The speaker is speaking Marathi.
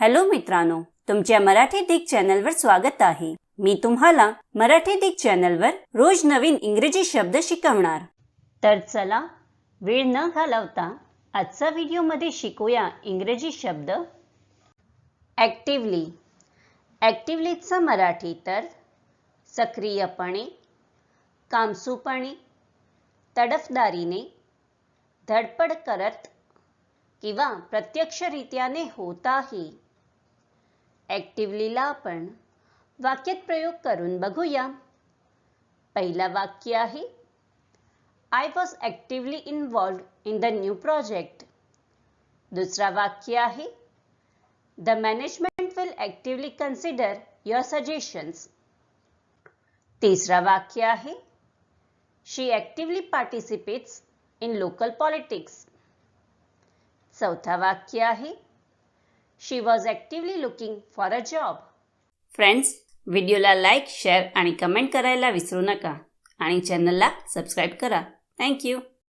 हॅलो मित्रांनो तुमच्या मराठी दिग चॅनलवर स्वागत आहे. मी तुम्हाला मराठी दिग चॅनलवर रोज नवीन इंग्रजी शब्द शिकवणार. तर चला वेळ न घालवता आजचा व्हिडिओमध्ये शिकूया इंग्रजी शब्द. ॲक्टिवली ॲक्टिवलीचा मराठी तर सक्रियपणे कामसूपणे तडफदारीने धडपड करत किंवा प्रत्यक्षरित्याने होत ॲक्टिव्हलीला आपण वाक्यात प्रयोग करून बघूया. पहिला वाक्य आहे I was actively involved in the new project दुसरा वाक्य आहे the management will actively consider your suggestions तिसरा वाक्य आहे she actively participates in local politics चौथा वाक्य आहे she was actively looking for a job friends व्हिडिओला लाईक शेअर आणि कमेंट करायला विसरू नका. आणि चॅनलला सबस्क्राईब करा. थँक्यू